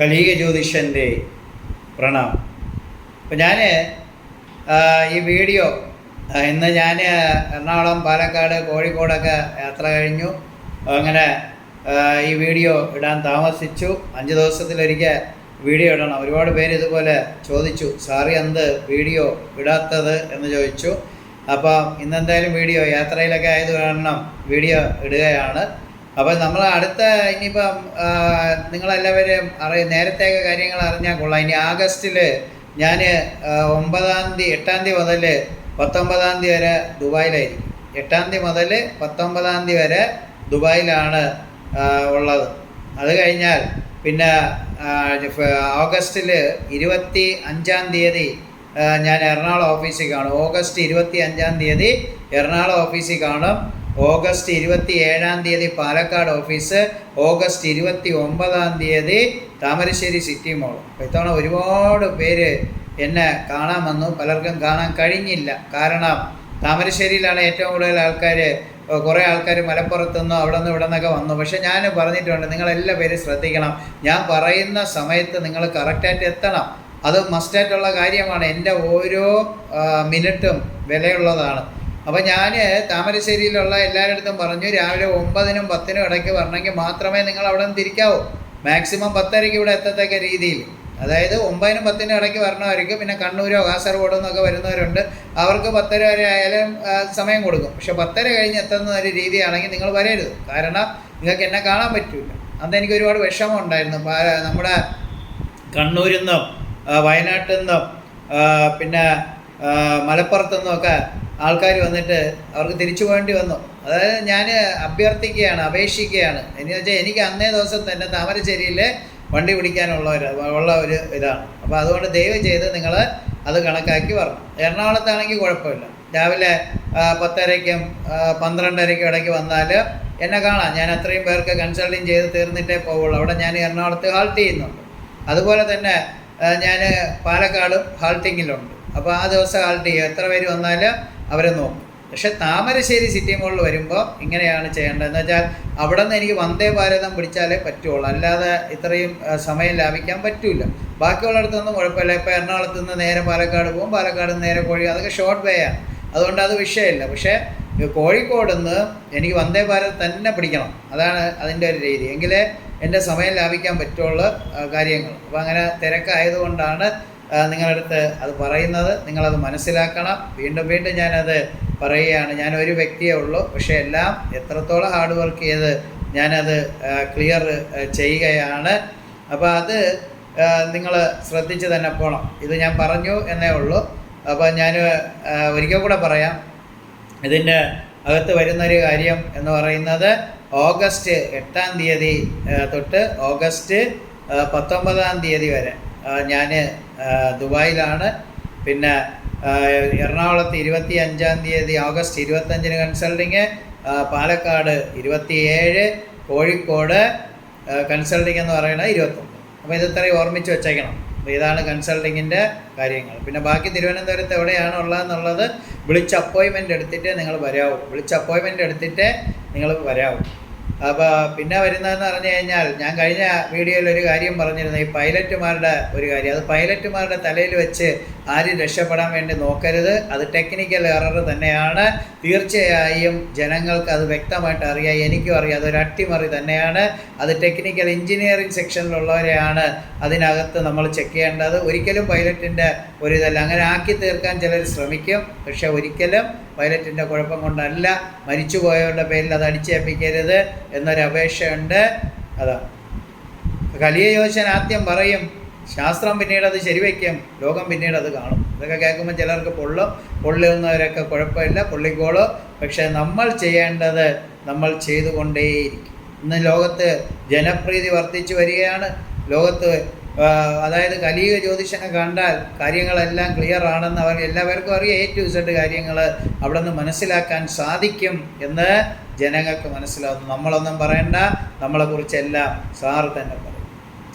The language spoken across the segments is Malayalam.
കലീക ജ്യോതിഷന്റെ പ്രണാം അപ്പം ഞാൻ ഈ വീഡിയോ ഇന്ന് ഞാൻ എറണാകുളം പാലക്കാട് കോഴിക്കോടൊക്കെ യാത്ര കഴിഞ്ഞു. അങ്ങനെ ഈ വീഡിയോ ഇടാൻ താമസിച്ചു. അഞ്ച് ദിവസത്തിലൊരിക്കൽ വീഡിയോ ഇടണം. ഒരുപാട് പേര് ഇതുപോലെ ചോദിച്ചു സാറി എന്ത് വീഡിയോ ഇടാത്തത്? എന്ന് ചോദിച്ചു. അപ്പം ഇന്നെന്തായാലും വീഡിയോ യാത്രയിലൊക്കെ ആയത് കാരണം വീഡിയോ ഇടുകയാണ്. അപ്പോൾ നമ്മൾ അടുത്ത ഇനിയിപ്പം നിങ്ങളെല്ലാവരും അറിയ നേരത്തെ കാര്യങ്ങൾ അറിഞ്ഞാൽ കൊള്ളാം. ഇനി ആഗസ്റ്റിൽ ഞാൻ ഒമ്പതാം തീയതി എട്ടാം തീയതി മുതൽ പത്തൊമ്പതാം തീയതി വരെ ദുബായിലായിരിക്കും. എട്ടാം തീയതി മുതൽ പത്തൊമ്പതാം തീയതി വരെ ദുബായിലാണ് ഉള്ളത്. അത് കഴിഞ്ഞാൽ പിന്നെ ഓഗസ്റ്റിൽ ഇരുപത്തി അഞ്ചാം തീയതി ഞാൻ എറണാകുളം ഓഫീസിൽ കാണും. ഓഗസ്റ്റ് ഇരുപത്തി അഞ്ചാം തീയതി എറണാകുളം ഓഫീസിൽ കാണും. ഓഗസ്റ്റ് ഇരുപത്തി ഏഴാം തീയതി പാലക്കാട് ഓഫീസ് ഓഗസ്റ്റ് ഇരുപത്തി ഒമ്പതാം തീയതി താമരശ്ശേരി സിറ്റി മോൾ. ഇത്തവണ ഒരുപാട് പേര് എന്നെ കാണാൻ വന്നു. പലർക്കും കാണാൻ കഴിഞ്ഞില്ല. കാരണം താമരശ്ശേരിയിലാണ് ഏറ്റവും കൂടുതൽ ആൾക്കാർ കുറേ ആൾക്കാർ മലപ്പുറത്തുനിന്നോ അവിടെ നിന്ന് ഇവിടെ നിന്നൊക്കെ വന്നു. പക്ഷേ ഞാൻ പറഞ്ഞിട്ടുണ്ട് നിങ്ങളെല്ലാ പേരും ശ്രദ്ധിക്കണം. ഞാൻ പറയുന്ന സമയത്ത് നിങ്ങൾ കറക്റ്റായിട്ട് എത്തണം. അത് മസ്റ്റായിട്ടുള്ള കാര്യമാണ്. എന്റെ ഓരോ മിനിറ്റും വിലയുള്ളതാണ്. അപ്പോൾ ഞാൻ താമരശ്ശേരിയിലുള്ള എല്ലാവരുടെ പറഞ്ഞു രാവിലെ ഒമ്പതിനും പത്തിനും ഇടയ്ക്ക് വരണമെങ്കിൽ മാത്രമേ നിങ്ങൾ അവിടെ നിന്ന് തിരിക്കാവൂ. മാക്സിമം പത്തരയ്ക്ക് ഇവിടെ എത്തത്തക്ക രീതിയിൽ. അതായത് ഒമ്പതിനും പത്തിനും ഇടയ്ക്ക് വരണമായിരിക്കും പിന്നെ കണ്ണൂരോ കാസർഗോഡോ എന്നൊക്കെ വരുന്നവരുണ്ട്. അവർക്ക് പത്തര വരെ ആയാലും സമയം കൊടുക്കും. പക്ഷെ പത്തര കഴിഞ്ഞ് എത്തുന്ന ഒരു രീതിയാണെങ്കിൽ നിങ്ങൾ വരരുത്. കാരണം നിങ്ങൾക്ക് എന്നെ കാണാൻ പറ്റില്ല അന്ന് എനിക്ക് ഒരുപാട് വിഷമം ഉണ്ടായിരുന്നു നമ്മുടെ കണ്ണൂരിൽ നിന്നും വയനാട്ടിൽ നിന്നും പിന്നെ മലപ്പുറത്തു നിന്നുമൊക്കെ ആൾക്കാർ വന്നിട്ട് അവർക്ക് തിരിച്ചു പോകേണ്ടി വന്നു. അതായത് ഞാൻ അഭ്യർത്ഥിക്കുകയാണ് അപേക്ഷിക്കുകയാണ്. എന്ന് വെച്ചാൽ എനിക്ക് അന്നേ ദിവസം തന്നെ താമരശ്ശേരിയിൽ വണ്ടി പിടിക്കാനുള്ള ഒരു ഉള്ള ഒരു ഇതാണ്. അപ്പോൾ അതുകൊണ്ട് ദയവ് ചെയ്ത് നിങ്ങൾ അത് കണക്കാക്കി വരണം. എറണാകുളത്താണെങ്കിൽ കുഴപ്പമില്ല. രാവിലെ പത്തരയ്ക്കും പന്ത്രണ്ടരയ്ക്കും ഇടയ്ക്ക് വന്നാൽ എന്നെ കാണാം. ഞാൻ അത്രയും പേർക്ക് കൺസൾട്ടിങ് ചെയ്ത് തീർന്നിട്ടേ പോവുള്ളൂ. അവിടെ ഞാൻ എറണാകുളത്ത് ഹാൾട്ട് ചെയ്യുന്നുണ്ട്. അതുപോലെ തന്നെ ഞാൻ പാലക്കാടും ഹാൾട്ടിങ്ങിലുണ്ട്. അപ്പോൾ ആ ദിവസം ആളുടെ എത്ര പേര് വന്നാലും അവരെ നോക്കും. പക്ഷേ താമരശ്ശേരി സിറ്റി മോളിൽ വരുമ്പോൾ ഇങ്ങനെയാണ് ചെയ്യേണ്ടത്. എന്ന് വെച്ചാൽ അവിടെ നിന്ന് എനിക്ക് വന്ദേ ഭാരതം പിടിച്ചാലേ പറ്റുള്ളൂ. അല്ലാതെ ഇത്രയും സമയം ലാഭിക്കാൻ പറ്റില്ല ബാക്കിയുള്ളിടത്തൊന്നും കുഴപ്പമില്ല. ഇപ്പോൾ എറണാകുളത്ത് നിന്ന് നേരെ പാലക്കാട് പോകും. പാലക്കാട് നിന്ന് നേരെ കോഴി അതൊക്കെ ഷോർട്ട് വേ ആണ്. അതുകൊണ്ട് അത് വിഷയമില്ല. പക്ഷേ കോഴിക്കോട് നിന്ന് എനിക്ക് വന്ദേ ഭാരത് തന്നെ പിടിക്കണം. അതാണ് അതിന്റെ ഒരു രീതി. എങ്കിലേ എന്റെ സമയം ലാഭിക്കാൻ പറ്റുള്ള കാര്യങ്ങൾ. അപ്പോൾ അങ്ങനെ തിരക്കായതുകൊണ്ടാണ് ആ, നിങ്ങളുടെ അടുത്ത് അത് പറയുന്നത് നിങ്ങളത് മനസ്സിലാക്കണം. വീണ്ടും വീണ്ടും ഞാനത് പറയുകയാണ്. ഞാൻ ഒരു വ്യക്തിയേ ഉള്ളൂ. പക്ഷേ എല്ലാം എത്രത്തോളം ഹാർഡ് വർക്ക് ചെയ്ത് ഞാനത് ക്ലിയർ ചെയ്യുകയാണ്. അപ്പോൾ അത് നിങ്ങൾ ശ്രദ്ധിച്ച് തന്നെ പോകണം ഇത് ഞാൻ പറഞ്ഞു എന്നേ ഉള്ളൂ. അപ്പോൾ ഞാൻ ഒരിക്കൽ കൂടെ പറയാം. ഇതിന്റെ അകത്ത് വരുന്നൊരു കാര്യം എന്ന് പറയുന്നത് ഓഗസ്റ്റ് എട്ടാം തീയതി തൊട്ട് ഓഗസ്റ്റ് പത്തൊമ്പതാം തീയതി വരെ ഞാൻ ദുബായിലാണ്. പിന്നെ എറണാകുളത്ത് ഇരുപത്തി അഞ്ചാം തീയതി ഓഗസ്റ്റ് ഇരുപത്തഞ്ചിന് കൺസൾട്ടിങ് പാലക്കാട് ഇരുപത്തിയേഴ് കോഴിക്കോട് കൺസൾട്ടിങ് എന്ന് പറയുന്നത് ഇരുപത്തൊന്ന്. അപ്പോൾ ഇത് ഇത്രയും ഓർമ്മിച്ച് വെച്ചേക്കണം. അപ്പോൾ ഇതാണ് കൺസൾട്ടിങ്ങിന്റെ കാര്യങ്ങൾ. പിന്നെ ബാക്കി തിരുവനന്തപുരത്ത് എവിടെയാണ് ഉള്ളതെന്നുള്ളത് വിളിച്ച് അപ്പോയിൻമെന്റ് എടുത്തിട്ട് നിങ്ങൾ വരാവൂ. വിളിച്ച് അപ്പോയിൻമെന്റ് എടുത്തിട്ട് നിങ്ങൾ വരാവൂ. അപ്പോൾ പിന്നെ വരുന്നതെന്ന് പറഞ്ഞു കഴിഞ്ഞാൽ ഞാൻ കഴിഞ്ഞ വീഡിയോയിൽ ഒരു കാര്യം പറഞ്ഞിരുന്നു ഈ പൈലറ്റുമാരുടെ ഒരു കാര്യം. അത് പൈലറ്റുമാരുടെ തലയിൽ വെച്ച് ആരും രക്ഷപ്പെടാൻ വേണ്ടി നോക്കരുത്. അത് ടെക്നിക്കൽ എറർ തന്നെയാണ്. തീർച്ചയായും ജനങ്ങൾക്ക് അത് വ്യക്തമായിട്ട് അറിയാം. എനിക്കും അറിയാം. അതൊരു അട്ടിമറി തന്നെയാണ്. അത് ടെക്നിക്കൽ എഞ്ചിനീയറിംഗ് സെക്ഷനിലുള്ളവരെയാണ് അതിനകത്ത് നമ്മൾ ചെക്ക് ചെയ്യേണ്ടത്. ഒരിക്കലും പൈലറ്റിന്റെ ഒരു ഇതല്ല. അങ്ങനെ ആക്കി തീർക്കാൻ ചിലർ ശ്രമിക്കും. പക്ഷെ ഒരിക്കലും പൈലറ്റിന്റെ കുഴപ്പം കൊണ്ടല്ല മരിച്ചുപോയവരുടെ പേരിൽ അത് അടിച്ചേൽപ്പിക്കരുത് എന്നൊരു അപേക്ഷയുണ്ട്. അതാ. കലിയ ആദ്യം പറയും ശാസ്ത്രം പിന്നീട് അത് ശരിവയ്ക്കും ലോകം പിന്നീട് അത് കാണും. ഇതൊക്കെ കേൾക്കുമ്പോൾ ചിലർക്ക് പൊള്ളും. പൊള്ളുന്നവരൊക്കെ കുഴപ്പമില്ല പൊള്ളിക്കോളൂ. പക്ഷേ നമ്മൾ ചെയ്യേണ്ടത് നമ്മൾ ചെയ്തുകൊണ്ടേയിരിക്കും. ഇന്ന് ലോകത്ത് ജനപ്രീതി വർദ്ധിച്ചു വരികയാണ്. ലോകത്ത് അതായത് കലിയുഗ ജ്യോതിഷനെ കണ്ടാൽ കാര്യങ്ങളെല്ലാം ക്ലിയർ ആണെന്ന് അവർ എല്ലാവർക്കും അറിയാം. എ ടു ഇസഡ് കാര്യങ്ങൾ അവിടെ നിന്ന് മനസ്സിലാക്കാൻ സാധിക്കും എന്ന് ജനങ്ങൾക്ക് മനസ്സിലാവുന്നു. നമ്മളൊന്നും പറയണ്ട നമ്മളെക്കുറിച്ചെല്ലാം സാറ് തന്നെ പറയും.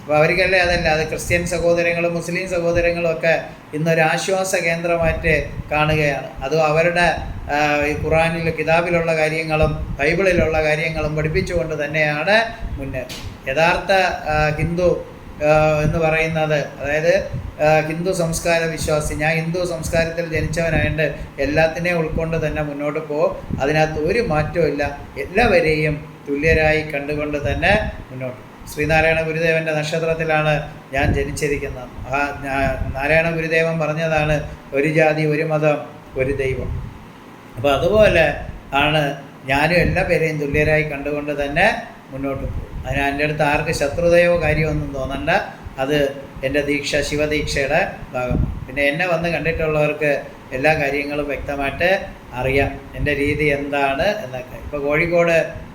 അപ്പോൾ അവർക്കല്ലേ അതല്ല അത് ക്രിസ്ത്യൻ സഹോദരങ്ങളും മുസ്ലിം സഹോദരങ്ങളും ഒക്കെ ഇന്നൊരു ആശ്വാസ കേന്ദ്രമായിട്ട് കാണുകയാണ്. അതും അവരുടെ ഈ ഖുറാനിൽ കിതാബിലുള്ള കാര്യങ്ങളും ബൈബിളിലുള്ള കാര്യങ്ങളും പഠിപ്പിച്ചുകൊണ്ട് തന്നെയാണ് മുന്നേറുന്നത്. യഥാർത്ഥ ഹിന്ദു എന്ന് പറയുന്നത്. അതായത് ഹിന്ദു സംസ്കാര വിശ്വാസി. ഞാൻ ഹിന്ദു സംസ്കാരത്തിൽ ജനിച്ചവനായതുകൊണ്ട് എല്ലാത്തിനെയും ഉൾക്കൊണ്ട് തന്നെ മുന്നോട്ട് പോകും അതിനകത്ത് ഒരു മാറ്റവും എല്ലാവരെയും തുല്യരായി കണ്ടുകൊണ്ട് തന്നെ മുന്നോട്ട് ശ്രീനാരായണ ഗുരുദേവന്റെ നക്ഷത്രത്തിലാണ് ഞാൻ ജനിച്ചിരിക്കുന്നത്. ആ നാരായണ ഗുരുദേവൻ പറഞ്ഞതാണ് ഒരു ജാതി ഒരു മതം ഒരു ദൈവം. അപ്പോൾ അതുപോലെ ആണ് ഞാനും എല്ലാ പേരെയും തുല്യരായി കണ്ടുകൊണ്ട് തന്നെ മുന്നോട്ട് പോകും അതിന് എന്റെ അടുത്ത് ആർക്ക് ശത്രുതയോ കാര്യമൊന്നും തോന്നണ്ട. അത് എന്റെ ദീക്ഷ ശിവദീക്ഷയുടെ ഭാഗം. പിന്നെ എന്നെ വന്ന് കണ്ടിട്ടുള്ളവർക്ക് എല്ലാ കാര്യങ്ങളും വ്യക്തമായിട്ട് അറിയാം. എന്റെ രീതി എന്താണ് എന്നൊക്കെ. ഇപ്പോൾ കോഴിക്കോട്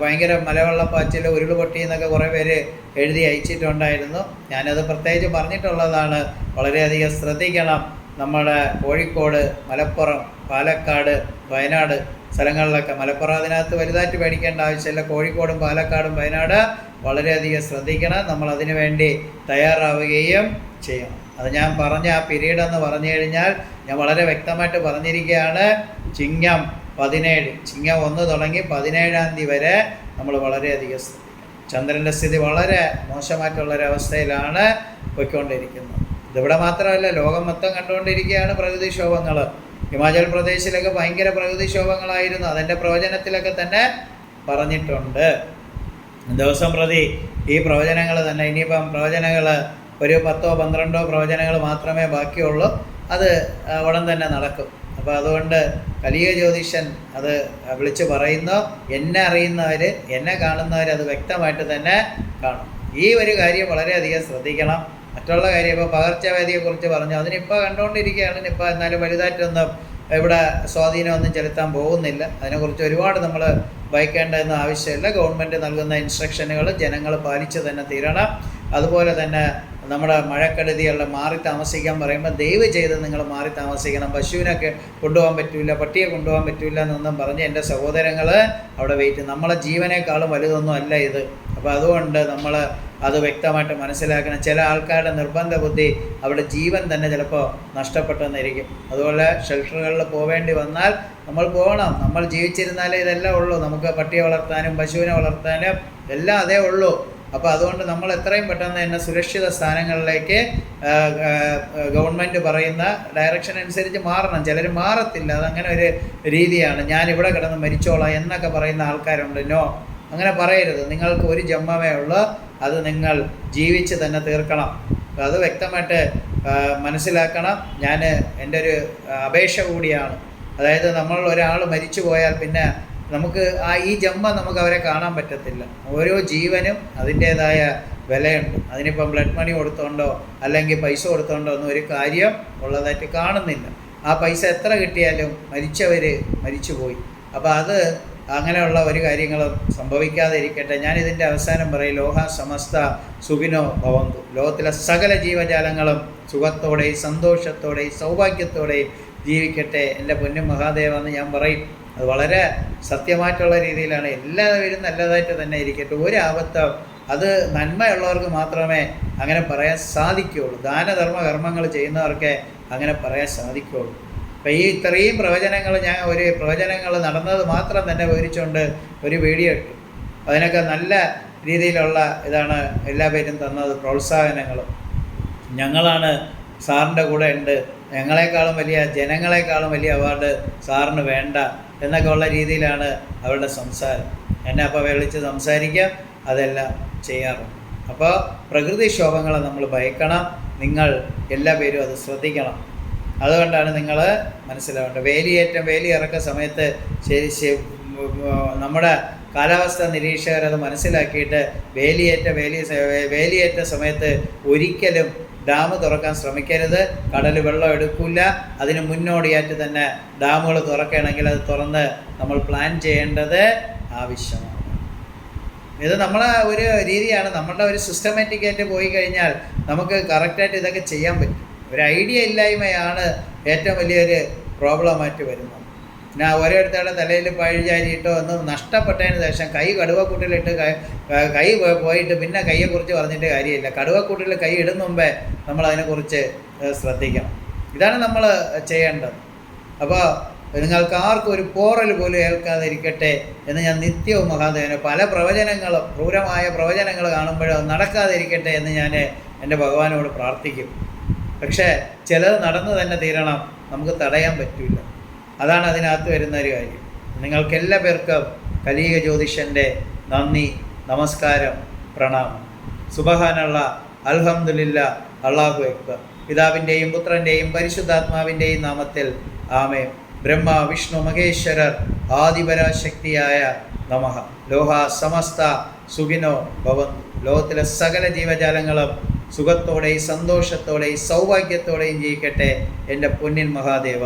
ഭയങ്കര മലവെള്ളപ്പാച്ചിൽ ഉരുളുപൊട്ടി എന്നൊക്കെ കുറേ പേര് എഴുതി അയച്ചിട്ടുണ്ടായിരുന്നു. ഞാനത് പ്രത്യേകിച്ച് പറഞ്ഞിട്ടുള്ളതാണ്. വളരെയധികം ശ്രദ്ധിക്കണം. നമ്മുടെ കോഴിക്കോട് മലപ്പുറം പാലക്കാട് വയനാട് സ്ഥലങ്ങളിലൊക്കെ. മലപ്പുറം അതിനകത്ത് വലുതായിട്ട് പേടിക്കേണ്ട ആവശ്യമില്ല. കോഴിക്കോടും പാലക്കാടും വയനാട് വളരെയധികം ശ്രദ്ധിക്കണം. നമ്മൾ അതിനു വേണ്ടി തയ്യാറാവുകയും ചെയ്യണം. അത് ഞാൻ പറഞ്ഞ ആ പീരീഡ് എന്ന് പറഞ്ഞു കഴിഞ്ഞാൽ ഞാൻ വളരെ വ്യക്തമായിട്ട് പറഞ്ഞിരിക്കുകയാണ്. ചിങ്ങം പതിനേഴ് ചിങ്ങം ഒന്ന് തുടങ്ങി പതിനേഴാം തീയതി വരെ നമ്മൾ വളരെയധികം ശ്രദ്ധിക്കണം. ചന്ദ്രന്റെ സ്ഥിതി വളരെ മോശമായിട്ടുള്ളൊരവസ്ഥയിലാണ് പോയിക്കൊണ്ടിരിക്കുന്നത്. ഇതിവിടെ മാത്രമല്ല ലോകം മൊത്തം കണ്ടുകൊണ്ടിരിക്കുകയാണ് പ്രകൃതിക്ഷോഭങ്ങൾ ഹിമാചൽ പ്രദേശിലൊക്കെ ഭയങ്കര പ്രകൃതിക്ഷോഭങ്ങളായിരുന്നു. അതിന്റെ പ്രവചനത്തിലൊക്കെ തന്നെ പറഞ്ഞിട്ടുണ്ട്. ദിവസം പ്രതി ഈ പ്രവചനങ്ങൾ തന്നെ ഇനിയിപ്പം പ്രവചനങ്ങൾ ഒരു പത്തോ പന്ത്രണ്ടോ പ്രവചനങ്ങൾ മാത്രമേ ബാക്കിയുള്ളൂ. അത് ഉടൻ തന്നെ നടക്കും. അപ്പോൾ അതുകൊണ്ട് കലിയ ജ്യോതിഷൻ അത് വിളിച്ച് പറയുന്നു. എന്നെ അറിയുന്നവർ എന്നെ കാണുന്നവർ അത് വ്യക്തമായിട്ട് തന്നെ കാണും. ഈ ഒരു കാര്യം വളരെയധികം ശ്രദ്ധിക്കണം. മറ്റുള്ള കാര്യം ഇപ്പോൾ പകർച്ചവ്യാധിയെ കുറിച്ച് പറഞ്ഞു. അതിനിപ്പോൾ കണ്ടുകൊണ്ടിരിക്കുകയാണ് ഇപ്പോൾ എന്നാലും വലുതായിട്ടൊന്നും ഇവിടെ സ്വാധീനമൊന്നും ചെലുത്താൻ പോകുന്നില്ല. അതിനെക്കുറിച്ച് ഒരുപാട് നമ്മൾ ഭയക്കേണ്ടതെന്ന് ആവശ്യമില്ല. ഗവൺമെന്റ് നൽകുന്ന ഇൻസ്ട്രക്ഷനുകൾ ജനങ്ങൾ പാലിച്ച് തന്നെ തീരണം. അതുപോലെ തന്നെ നമ്മുടെ മഴക്കെടുതികളിൽ മാറി താമസിക്കാൻ പറയുമ്പോൾ ദയവ് ചെയ്ത് നിങ്ങൾ മാറി താമസിക്കണം. പശുവിനൊക്കെ കൊണ്ടുപോകാൻ പറ്റില്ല പട്ടിയെ കൊണ്ടുപോകാൻ പറ്റില്ല എന്നൊന്നും പറഞ്ഞ് എന്റെ സഹോദരങ്ങൾ അവിടെ വെയിറ്റ്. നമ്മളെ ജീവനേക്കാളും വലുതൊന്നും അല്ല ഇത്. അപ്പോൾ അതുകൊണ്ട് നമ്മൾ അത് വ്യക്തമായിട്ട് മനസ്സിലാക്കണം. ചില ആൾക്കാരുടെ നിർബന്ധ ബുദ്ധി അവിടെ ജീവൻ തന്നെ ചിലപ്പോൾ നഷ്ടപ്പെട്ടെന്നിരിക്കും. അതുപോലെ ഷെൽട്ടറുകളിൽ പോവേണ്ടി വന്നാൽ നമ്മൾ പോകണം. നമ്മൾ ജീവിച്ചിരുന്നാലേ ഇതെല്ലാം ഉള്ളൂ. നമുക്ക് പട്ടിയെ വളർത്താനും പശുവിനെ വളർത്താനും എല്ലാം അതേ ഉള്ളൂ. അപ്പോൾ അതുകൊണ്ട് നമ്മൾ എത്രയും പെട്ടെന്ന് തന്നെ സുരക്ഷിത സ്ഥാനങ്ങളിലേക്ക് ഗവൺമെന്റ് പറയുന്ന ഡയറക്ഷൻ അനുസരിച്ച് മാറണം. ചിലർ മാറത്തില്ല. അതങ്ങനെ ഒരു രീതിയാണ്. ഞാൻ ഇവിടെ കിടന്ന് മരിച്ചോളാം എന്നൊക്കെ പറയുന്ന ആൾക്കാരുണ്ട്. നോ. അങ്ങനെ പറയരുത്. നിങ്ങൾക്ക് ഒരു ജമ്മമേ ഉള്ളൂ. അത് നിങ്ങൾ ജീവിച്ച് തന്നെ തീർക്കണം. അത് വ്യക്തമായിട്ട് മനസ്സിലാക്കണം. ഞാൻ എന്റെ ഒരു അപേക്ഷ കൂടിയാണ്. അതായത് നമ്മൾ ഒരാൾ മരിച്ചു പോയാൽ പിന്നെ നമുക്ക് ആ ഈ ജമ്മ നമുക്ക് അവരെ കാണാൻ പറ്റത്തില്ല. ഓരോ ജീവനും അതിന്റേതായ വിലയുണ്ട്. അതിനിപ്പം ബ്ലഡ് മണി കൊടുത്തോണ്ടോ അല്ലെങ്കിൽ പൈസ കൊടുത്തോണ്ടോ ഒന്നും ഒരു കാര്യം ഉള്ളതായിട്ട് കാണുന്നില്ല. ആ പൈസ എത്ര കിട്ടിയാലും മരിച്ചവർ മരിച്ചുപോയി. അപ്പോൾ അത് അങ്ങനെയുള്ള ഒരു കാര്യങ്ങളും സംഭവിക്കാതെ ഇരിക്കട്ടെ ഞാൻ ഇതിന്റെ അവസാനം പറയും ലോഹ സമസ്ത സുഖിനോ ഭവന്തു. ലോകത്തിലെ സകല ജീവജാലങ്ങളും സുഖത്തോടെയും സന്തോഷത്തോടെയും സൗഭാഗ്യത്തോടെയും ജീവിക്കട്ടെ എന്റെ പൊന്നും മഹാദേവ എന്ന് ഞാൻ പറയും. അത് വളരെ സത്യമായിട്ടുള്ള രീതിയിലാണ്. എല്ലാവരും നല്ലതായിട്ട് തന്നെ ഇരിക്കട്ടെ. ഒരു ആപത്തും അത് നന്മയുള്ളവർക്ക് മാത്രമേ അങ്ങനെ പറയാൻ സാധിക്കുകയുള്ളൂ. ദാനധർമ്മ കർമ്മങ്ങൾ ചെയ്യുന്നവർക്ക് അങ്ങനെ പറയാൻ സാധിക്കുകയുള്ളൂ. അപ്പം ഈ ഇത്രയും പ്രവചനങ്ങൾ ഞാൻ ഒരു പ്രവചനങ്ങൾ നടന്നത് മാത്രം തന്നെ വിവരിച്ചുകൊണ്ട് ഒരു വീഡിയോ ഇട്ടു. അതിനൊക്കെ നല്ല രീതിയിലുള്ള ഇതാണ് എല്ലാ പേരും തന്നത് പ്രോത്സാഹനങ്ങൾ ഞങ്ങളാണ് സാറിന്റെ കൂടെ ഉണ്ട്. ഞങ്ങളെക്കാളും വലിയ ജനങ്ങളെക്കാളും വലിയ അവാർഡ് സാറിന് വേണ്ട എന്നൊക്കെ ഉള്ള രീതിയിലാണ് അവരുടെ സംസാരം. എന്നെ അപ്പോൾ വിളിച്ച് സംസാരിക്കാം അതെല്ലാം ചെയ്യാറുണ്ട്. അപ്പോൾ പ്രകൃതിക്ഷോഭങ്ങളെ നമ്മൾ ഭയക്കണം. നിങ്ങൾ എല്ലാ പേരും അത് ശ്രദ്ധിക്കണം. അതുകൊണ്ടാണ് നിങ്ങൾ മനസ്സിലാവേണ്ടത്. വേലിയേറ്റം വേലി ഇറക്ക സമയത്ത് ശരി നമ്മുടെ കാലാവസ്ഥ നിരീക്ഷകർ അത് മനസ്സിലാക്കിയിട്ട് വേലിയേറ്റ വേലി വേലിയേറ്റ സമയത്ത് ഒരിക്കലും ഡാം തുറക്കാൻ ശ്രമിക്കരുത്. കടൽ വെള്ളം എടുക്കില്ല അതിന് മുന്നോടിയായിട്ട് തന്നെ ഡാമുകൾ തുറക്കുകയാണെങ്കിൽ അത് തുറന്ന് നമ്മൾ പ്ലാൻ ചെയ്യേണ്ടത് ആവശ്യമാണ്. ഇത് നമ്മളെ ഒരു രീതിയാണ്. നമ്മളുടെ ഒരു സിസ്റ്റമാറ്റിക്കായിട്ട് പോയി കഴിഞ്ഞാൽ നമുക്ക് കറക്റ്റായിട്ട് ഇതൊക്കെ ചെയ്യാൻ പറ്റും. ഒരു ഐഡിയ ഇല്ലായ്മയാണ് ഏറ്റവും വലിയൊരു പ്രോബ്ലമായിട്ട് വരുന്നത്. ഞാൻ ഓരോരുത്തരുടെ തലയിൽ പഴിചാരിയിട്ടോ ഒന്ന് നഷ്ടപ്പെട്ടതിന് ശേഷം കൈ കടുവക്കൂട്ടിലിട്ട് കൈ- പോയിട്ട് പിന്നെ കൈയെക്കുറിച്ച് പറഞ്ഞിട്ട് കാര്യമില്ല. കടുവക്കൂട്ടിൽ കൈ ഇടുന്ന മുമ്പേ നമ്മൾ അതിനെക്കുറിച്ച് ശ്രദ്ധിക്കണം. ഇതാണ് നമ്മൾ ചെയ്യേണ്ടത്. അപ്പോൾ നിങ്ങൾക്ക് ആർക്കും ഒരു പോറൽ പോലും ഏൽക്കാതിരിക്കട്ടെ എന്ന് ഞാൻ നിത്യവും മഹാദേവന് പല പ്രവചനങ്ങളും ക്രൂരമായ പ്രവചനങ്ങൾ കാണുമ്പോഴോ നടക്കാതിരിക്കട്ടെ എന്ന് ഞാൻ എന്റെ ഭഗവാനോട് പ്രാർത്ഥിക്കും. പക്ഷേ ചിലത് നടന്നു തന്നെ തീരണം നമുക്ക് തടയാൻ പറ്റില്ല അതാണ് അതിനകത്ത് വരുന്ന ഒരു കാര്യം. നിങ്ങൾക്ക് എല്ലാ പേർക്കും കലീക ജ്യോതിഷന്റെ നന്ദി നമസ്കാരം പ്രണാമം. സുബഹാനുള്ള അൽഹംദുലില്ല അള്ളാഹു അക്ബർ. പിതാവിന്റെയും പുത്രന്റെയും പരിശുദ്ധാത്മാവിന്റെയും നാമത്തിൽ ആമേ ബ്രഹ്മ വിഷ്ണു മഹേശ്വരർ ആദിപരാശക്തിയായ നമഃ ലോഹ സമസ്ത സുഖിനോ ഭവന് ലോകത്തിലെ സകല ജീവജാലങ്ങളും സുഖത്തോടെയും സന്തോഷത്തോടെയും സൗഭാഗ്യത്തോടെയും ജീവിക്കട്ടെ എന്റെ പൊന്നിൻ മഹാദേവ